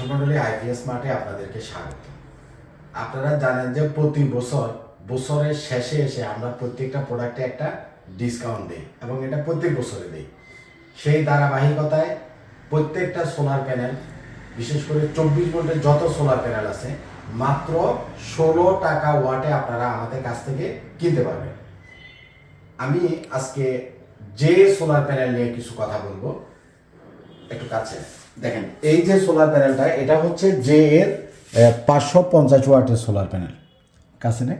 দর্শক মন্ডলী আইপিএস মাঠে আপনাদেরকে স্বাগত। আপনারা জানেন যে প্রতি বছর, বছরের শেষে এসে আমরা প্রত্যেকটা প্রোডাক্টে একটা ডিসকাউন্ট দিই এবং এটা প্রত্যেক বছরে দিই। সেই ধারাবাহিকতায় প্রত্যেকটা সোলার প্যানেল বিশেষ করে চব্বিশ ভোল্টের যত সোলার প্যানেল আছে, মাত্র ষোলো টাকা ওয়াটে আপনারা আমাদের কাছ থেকে কিনতে পারবেন। আমি আজকে যে সোলার প্যানেল নিয়ে কিছু কথা বলব, একটু কাছে। দেখেন, এই যে সোলার প্যানেলটা এটা হচ্ছে জে এর পাঁচশো পঞ্চাশ ওয়াটের সোলার প্যানেল কাছে নে।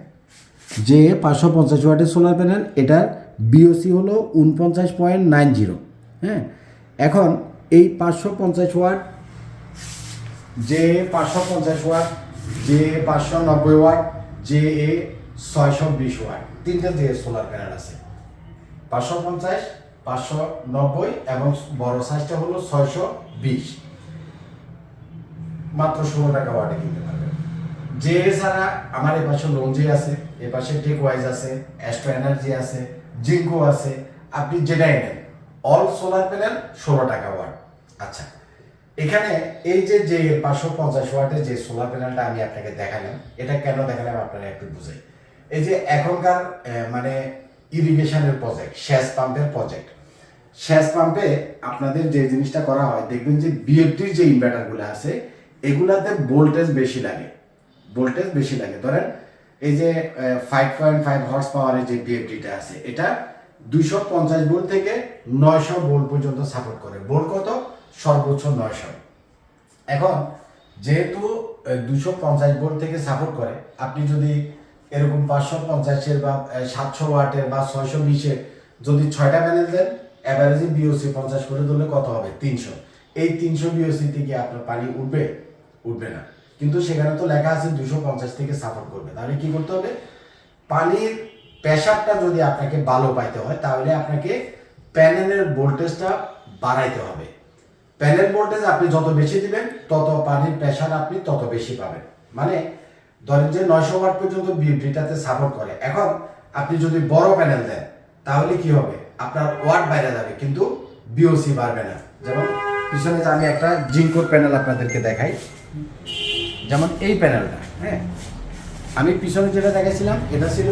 জে এ পাঁচশো পঞ্চাশ ওয়াটের সোলার প্যানেল এটার বিওসি হলো উনপঞ্চাশ পয়েন্ট নাইন জিরো। হ্যাঁ? এখন এই পাঁচশো পঞ্চাশ ওয়াট জে পাঁচশো পঞ্চাশ ওয়াট জে পাঁচশো নব্বই ওয়াট জে এ ছয়শো বিশ ওয়াট। তিনটে যে সোলার প্যানেল আছে। পাঁচশো পঞ্চাশ পাঁচশো নব্বই এবং বড় সাইজটা হলো ছয়শো বিশ। মাত্র ষোলো টাকা ওয়াটে কিনতে পারবেন। যে ছাড়া আমার এ পাশে লঞ্জি আছে, এ পাশে টেক ওয়াইজ আছে, অ্যাস্ট্রো এনার্জি আছে, জিঙ্কো আছে, আপনি যেটাই নেন, অল সোলার প্যানেল ষোলো টাকা ওয়াট আচ্ছা এখানে এই যে যে পাঁচশো পঞ্চাশ ওয়াটের যে সোলার প্যানেলটা আমি আপনাকে দেখালাম, এটা কেন দেখালাম আপনারা একটু বুঝাই। এই যে এখনকার মানে ইরিগেশনের প্রজেক্ট সেচ পাম্পের প্রজেক্ট সেচ পাম্পে আপনাদের যে জিনিসটা করা হয়, দেখবেন যে বিএফটির যে ইনভার্টারগুলো আছে, এগুলাতে ভোল্টেজ বেশি লাগে। ভোল্টেজ বেশি লাগে। ধরেন এই যে ফাইভ পয়েন্ট ফাইভ হর্স পাওয়ারের যে বিএফটিটা আছে, এটা দুইশো পঞ্চাশ ভোল্ট থেকে নয়শো ভোল্ট পর্যন্ত সাপোর্ট করে। ভোল্ট কত? সর্বোচ্চ নয়শো। এখন যেহেতু দুশো পঞ্চাশ ভোল্ট থেকে সাপোর্ট করে, আপনি যদি এরকম পাঁচশো পঞ্চাশের বা সাতশো ওয়াটের বা ছয়শো বিশের যদি ছয়টা প্যানেল দেন অ্যাভারেজে বিওসি পঞ্চাশ করে ধরলে কত হবে? তিনশো। এই তিনশো বিওসি থেকে আপনার পানি উঠবে? উঠবে না। কিন্তু সেখানে তো লেখা আছে দুশো পঞ্চাশ থেকে সাপোর্ট করবে। তাহলে কি করতে হবে? পানির প্রেশারটা যদি আপনাকে ভালো পাইতে হয়, তাহলে আপনাকে প্যানেলের ভোল্টেজটা বাড়াইতে হবে। প্যানেল ভোল্টেজ আপনি যত বেশি দিবেন, তত পানির প্রেশার আপনি তত বেশি পাবেন। মানে ধরেন যে নয়শো ওয়াট পর্যন্ত বিউটিটাতে সাপোর্ট করে। এখন আপনি যদি বড় প্যানেল দেন, তাহলে কি হবে? আপনার ওয়াট বাইরে যাবে, কিন্তু বিওসি বাড়বে না। যেমন পিছনে আমি একটা জিঙ্কোর প্যানেল আপনাদেরকে দেখাই। যেমন এই প্যানেলটা হ্যাঁ? আমি পিছনে যেটা দেখেছিলাম এটা ছিল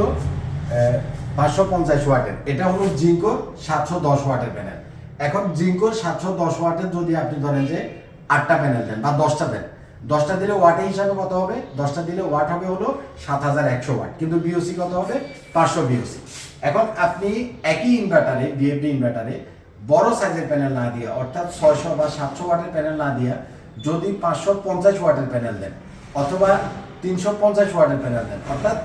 পাঁচশো পঞ্চাশ ওয়াটের। এটা হলো জিঙ্কোর সাতশো দশ ওয়াটের প্যানেল এখন জিঙ্কোর সাতশো দশ ওয়াটের যদি আপনি ধরেন যে আটটা প্যানেল দেন বা দশটা দেন দশটা দিলে ওয়াটে হিসাবে কত হবে? দশটা দিলে ওয়াট হবে হলো সাত হাজার একশো ওয়াট। কিন্তু বিওসি কত হবে? পাঁচশো বিওসি এখন আপনি একই ইনভার্টারে বিএফডি ইনভার্টারে বড় সাইজের প্যানেল না দিয়ে, অর্থাৎ ছয়শো বা সাতশো ওয়াটের প্যানেল না দিয়ে যদি পাঁচশো পঞ্চাশ ওয়াটের প্যানেল দেন, অথবা তিনশো পঞ্চাশ ওয়াটের প্যানেল দেন, অর্থাৎ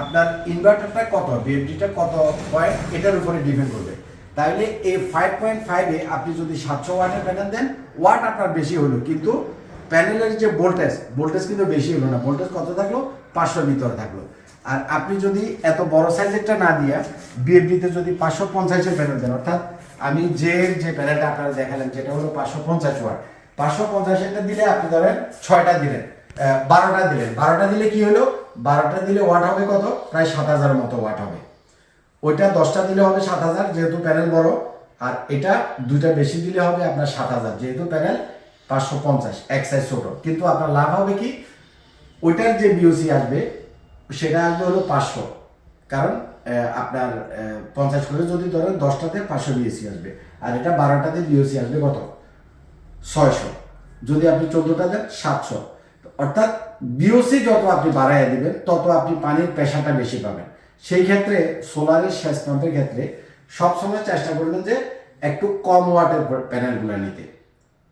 আপনার ইনভার্টারটা কত বিএফডিটা কত পয়েন্ট এটার উপরে ডিপেন্ড করবে। তাহলে এই ফাইভ পয়েন্ট ফাইভে আপনি যদি সাতশো ওয়াটের প্যানেল দেন ওয়াট আপনার বেশি হলো, কিন্তু প্যানেলের যে ভোল্টেজ ভোল্টেজ কিন্তু বেশি হলো না। ভোল্টেজ কত থাকল? পাঁচশোর ভিতরে থাকল। আর আপনি যদি এত বড় সাইজেরটা না দিয়ে বিএফডিতে যদি পাঁচশো পঞ্চাশের প্যানেল দেন, অর্থাৎ আমি যে যে প্যানেলটা আপনারা দেখালেন, যেটা হলো পাঁচশো পঞ্চাশ ওয়াট, পাঁচশো পঞ্চাশেরটা দিলে আপনি ধরেন ছয়টা দিলেন বারোটা দিলেন। বারোটা দিলে কি হলো? বারোটা দিলে ওয়াট হবে কত? প্রায় সাত হাজারের মতো ওয়াট হবে। ওইটা দশটা দিলে হবে সাত হাজার, যেহেতু প্যানেল বড়, আর এটা দুইটা বেশি দিলে হবে আপনার সাত হাজার, যেহেতু প্যানেল পাঁচশো পঞ্চাশ, এক সাইজ ছোট। কিন্তু আপনার লাভ হবে কি? ওইটার যে বিওসি আসবে, সেটা আসবে হলো পাঁচশো। কারণ আপনার পঞ্চাশ করে যদি ধরেন দশটাতে পাঁচশো বিএসি আসবে। আর এটা বারোটাতে বিওসি আসবে কত? ছয়শো। যদি আপনি চোদ্দোটা দেন, সাতশো। অর্থাৎ বিওসি যত আপনি বাড়াইয়া দিবেন, তত আপনি পানির পেশাটা বেশি পাবেন। সেই ক্ষেত্রে সোলারের সেচ পাম্পের ক্ষেত্রে সবসময় চেষ্টা করবেন যে একটু কম ওয়াটের প্যানেলগুলো নিতে।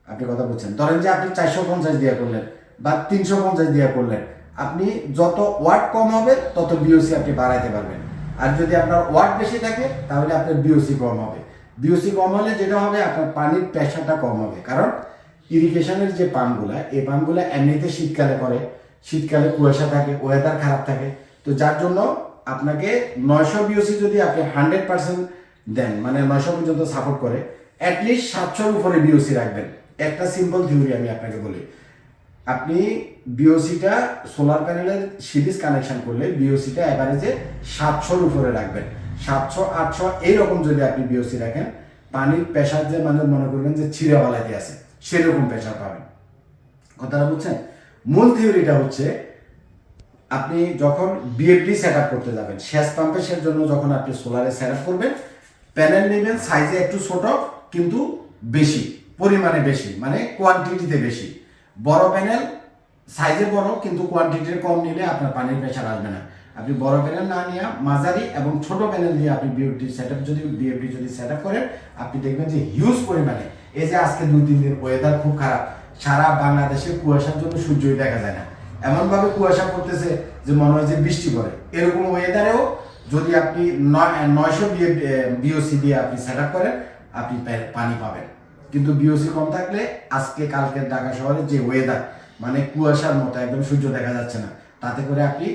আপনি কথা বলছেন। ধরেন যে আপনি চারশো পঞ্চাশ দিয়ে করলেন বা তিনশো পঞ্চাশ দিয়ে করলেন। আপনি যত ওয়াট কম হবে, তত বিওসি আপনি বাড়াইতে পারবেন। আর যদি আপনার ওয়াট বেশি থাকে, তাহলে আপনার বিওসি কম হবে। বিওসি কম হলে যেটা হবে, আপনার পানির প্রেশারটা কম হবে। কারণ ইরিগেশনের যে পাম্পগুলা, এই পাম্পগুলা এমনিতে শীতকালে করে। শীতকালে কুয়াশা থাকে ওয়েদার খারাপ থাকে। তো যার জন্য আপনাকে নয়শো বিওসি যদি আপনি হান্ড্রেড পার্সেন্ট দেন মানে নয়শো পর্যন্ত সাপোর্ট করে অ্যাটলিস্ট সাতশোর উপরে বিওসি রাখবেন। একটা সিম্পল থিওরি আমি আপনাকে বলি। আপনি বিওসিটা সোলার প্যানেলের সিরিজ কানেকশন করলে বিওসিটা অ্যাভারেজে সাতশোর উপরে রাখবেন। সাতশো, আটশো, এইরকম যদি আপনি বিওসি রাখেন, পানির প্রেশার যে মানে মনে করবেন যে ছিঁড়ে বালাইতে আছে, সেরকম প্রেশার পাবেন। কথাটা বুঝছেন? মূল থিওরিটা হচ্ছে, আপনি যখন বিএফডি সেট আপ করতে যাবেন শেষ পাম্পের জন্য যখন আপনি সোলারে সেট আপ করবেন প্যানেল নেবেন সাইজে একটু ছোট, কিন্তু বেশি। পরিমাণে বেশি মানে কোয়ান্টিটিতে বেশি। বড় প্যানেল সাইজে বড়, কিন্তু কোয়ান্টিটিতে কম নিলে আপনার পানির প্রেশার আসবে না। আপনি বড় প্যানেল না নিয়ে মাঝারি এবং ছোট প্যানেল দিয়ে আপনি বিএফডি সেট আপ যদি বিএফডি যদি সেট আপ করেন, আপনি দেখবেন যে হিউজ পরিমাণে। এই যে আজকে দুই, তিন দিন ওয়েদার খুব খারাপ, সারা বাংলাদেশে কুয়াশার জন্য সূর্যই দেখা যায় না। এমনভাবে কুয়াশা পড়তেছে যে মনে হয় যে বৃষ্টি পড়ে। এরকম ওয়েদারেও যদি আপনি নয়, নয়শো বিএফ বিওসি দিয়ে আপনি সেট আপ করেন, আপনি পানি পাবেন। কিন্তু বিওসি কম থাকলে আজকে, কালকে ঢাকা শহরে যে ওয়েদার মানে কুয়াশার মতো, একদম সূর্য দেখা যাচ্ছে না, তাতে করে আপনি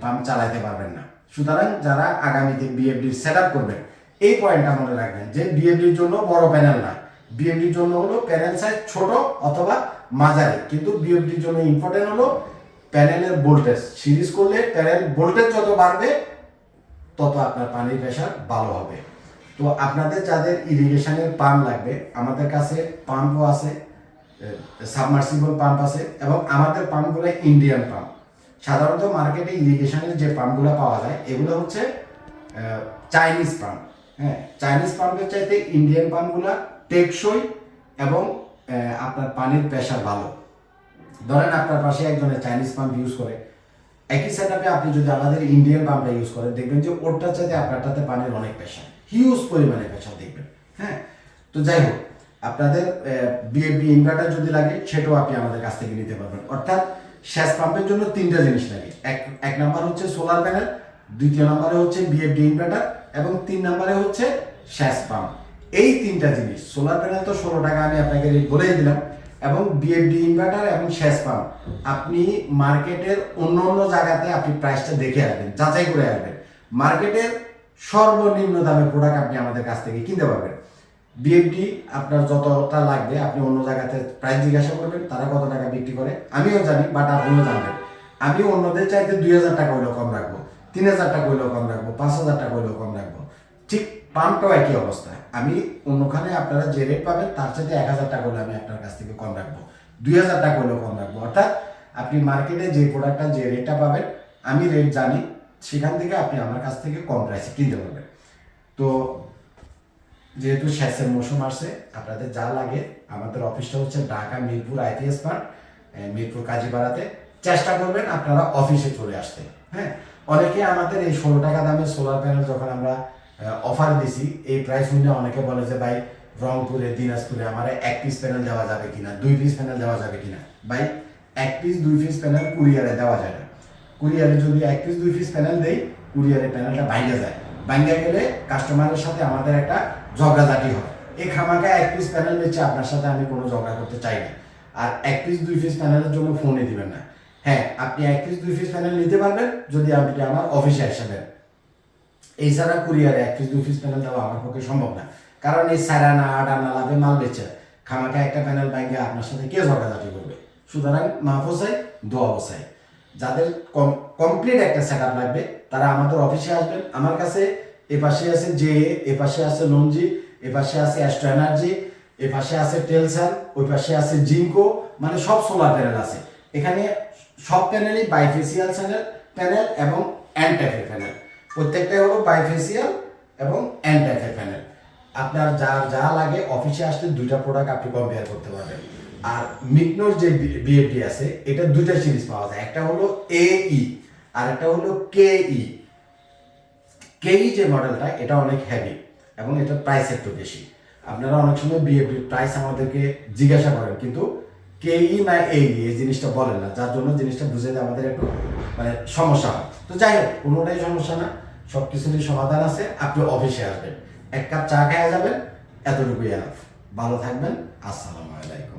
পাম্প চালাতে পারবেন না। সুতরাং যারা আগামীতে বিএফডির সেট আপ করবেন, এই পয়েন্টটা মনে রাখবেন যে বিএফডির জন্য বড় প্যানেল না। বিএফডির জন্য হলো প্যানেল সাইজ ছোট অথবা মাঝারি, কিন্তু বিএফডির জন্য ইম্পর্টেন্ট হলো প্যানেলের ভোল্টেজ সিরিজ করলে প্যানেল ভোল্টেজ যত বাড়বে, তত আপনার পানির প্রেশার ভালো হবে। তো আপনাদের যাদের ইরিগেশনের পাম্প লাগবে, আমাদের কাছে পাম্পও আছে সাবমার্সিবল পাম্প আছে এবং আমাদের পাম্পগুলো ইন্ডিয়ান পাম্প। সাধারণত মার্কেটে ইরিগেশনের যে পাম্পগুলো পাওয়া যায়, এগুলো হচ্ছে চাইনিজ পাম্প। হ্যাঁ চাইনিজ পাম্পের চাইতে ইন্ডিয়ান পাম্পগুলো টেকসই এবং আপনার পানির প্রেশার ভালো। ধরেন আপনার পাশে একজনের চাইনিজ পাম্প ইউজ করে, একই সেটআপে আপনি যদি আমাদের ইন্ডিয়ান পাম্পটা ইউজ করেন, দেখবেন যে ওরটার চাইতে আপনারটাতে পানির অনেক প্রেশার হিউজ পরিমাণে প্রেশার দেখবেন হ্যাঁ? তো যাই হোক, আপনাদের বিএফবি ইনভার্টার যদি লাগে, সেটাও আপনি আমাদের কাছ থেকে নিতে পারবেন। অর্থাৎ শেষ পাম্পের জন্য তিনটা জিনিস লাগে। এক এক নাম্বার হচ্ছে সোলার প্যানেল দ্বিতীয় নাম্বারে হচ্ছে বিএফডি ইনভার্টার এবং তিন নাম্বারে হচ্ছে শেষ পাম্প। এই তিনটা জিনিস সোলার প্যানেল তো ষোলো টাকা আমি আপনাকে বলেই দিলাম, এবং বিএফডি ইনভার্টার এবং শেষ পাম্প, আপনি মার্কেটের অন্য অন্য জায়গাতে আপনি প্রাইসটা দেখে আসবেন, যাচাই করে আসবেন। মার্কেটের সর্বনিম্ন দামের প্রোডাক্ট আপনি আমাদের কাছ থেকে কিনতে পারবেন। বিএফডি আপনার যতটা লাগবে, আপনি অন্য জায়গাতে প্রাইস জিজ্ঞাসা করবেন, তারা কত টাকা বিক্রি করে। আমিও জানি বাট আপনিও জানবেন। আমি অন্যদের চাইতে দুই হাজার টাকা হলেও কম রাখব, তিন হাজার টাকা হলেও কম রাখব, পাঁচ হাজার টাকা হলেও কম রাখব। ঠিক পাম্পটাও একই অবস্থা। আমি অন্যখানে আপনারা যে রেট পাবেন, তার চাইতে এক হাজার টাকা হলে আমি আপনার কাছ থেকে কম রাখব। দুই হাজার টাকা হলেও কম রাখব। অর্থাৎ আপনি মার্কেটে যে প্রোডাক্টটা যে রেটটা পাবেন, আমি রেট জানি সেখান থেকে আপনি আমার কাছ থেকে কম প্রাইসে কিনতে পারবেন। তো যেহেতু শেষের মৌসুম আসছে, আপনাদের যা লাগে, আমাদের অফিসটা হচ্ছে ঢাকা মিরপুর আইপিএস পার্ক মিরপুর কাজীপাড়াতে। চেষ্টা করবেন আপনারা অফিসে চলে আসতে হ্যাঁ? অনেকে আমাদের এই ষোলো টাকা দামের সোলার প্যানেল যখন আমরা অফার দিছি, এই প্রাইস শুনে অনেকে বলে যে, ভাই, রংপুরে, দিনাজপুরে আমার এক পিস প্যানেল দেওয়া যাবে কিনা, দুই পিস প্যানেল দেওয়া যাবে কিনা? ভাই, এক পিস দুই পিস প্যানেল কুরিয়ারে দেওয়া যায় না। কুরিয়ারে যদি এক পিস দুই পিস প্যানেল দেই, কুরিয়ারে প্যানেলটা ভাঙে যায়। ভাঙে গেলে কাস্টমারের সাথে আমাদের একটা ঝগড়াঝাটি হয়। এই খামাকা এক পিস প্যানেল বেচে আপনার সাথে আমি কোনো ঝগড়া করতে চাই না। আর এক পিস দুই পিস প্যানেলের জন্য ফোনে দিবেন না। হ্যাঁ আপনি এক পিস দুই পিস প্যানেল নিতে পারবেন যদি আপনি আমার অফিসে আসবেন এই ছাড়া কুরিয়ারে এক পিস দুই পিস প্যানেল দেওয়া আমার পক্ষে সম্ভব না। কারণ এই সারা না আট আনা লাভে মাল বেচে খামাকা একটা প্যানেল ব্যাংকে আপনার সাথে কে ঝগড়াঝাটি করবে? সুতরাং মাহফুজাই দোয়া বসাই যাদের কমপ্লিট একটা সেট লাগবে, তারা আমাদের অফিসে আসবেন। আমার কাছে এ পাশে আছে জে এ পাশে আছে লঞ্জি এ পাশে আছে অ্যাস্ট্রো এনার্জি এ পাশে আছে টেলসান ওই পাশে আছে জিঙ্কো মানে সব সোলার প্যানেল আছে। এখানে সব প্যানেলই বাইফেসিয়াল প্যানেল প্যানেল এবং অ্যান্টাইফের প্যানেল প্রত্যেকটাই হলো বাইফেসিয়াল এবং অ্যান্টাইফের প্যানেল আপনার যা যা লাগে অফিসে আসলে দুইটা প্রোডাক্ট আপনি কম্পেয়ার করতে পারবেন। আর মিকনোর যে বিএফডি আছে, এটা দুইটা সিরিজ পাওয়া যায়। একটা হলো এই আর একটা হলো কে কেই কেই যে মডেলটা এটা অনেক হেভি এবং এটার প্রাইস একটু বেশি। আপনারা অনেক সময় বিএফডির প্রাইস আমাদেরকে জিজ্ঞাসা করেন, কিন্তু কেই না এই এই জিনিসটা বলেন না, যার জন্য জিনিসটা বুঝে আমাদের একটু মানে সমস্যা হয়। তো যাই হোক, কোনোটাই সমস্যা না সব কিছুরই সমাধান আছে, আপনি অফিসে আসবেন। এক কাপ চা খাওয়া যাবেন, এতটুকুই এনাফ ভালো থাকবেন, আসসালামু আলাইকুম।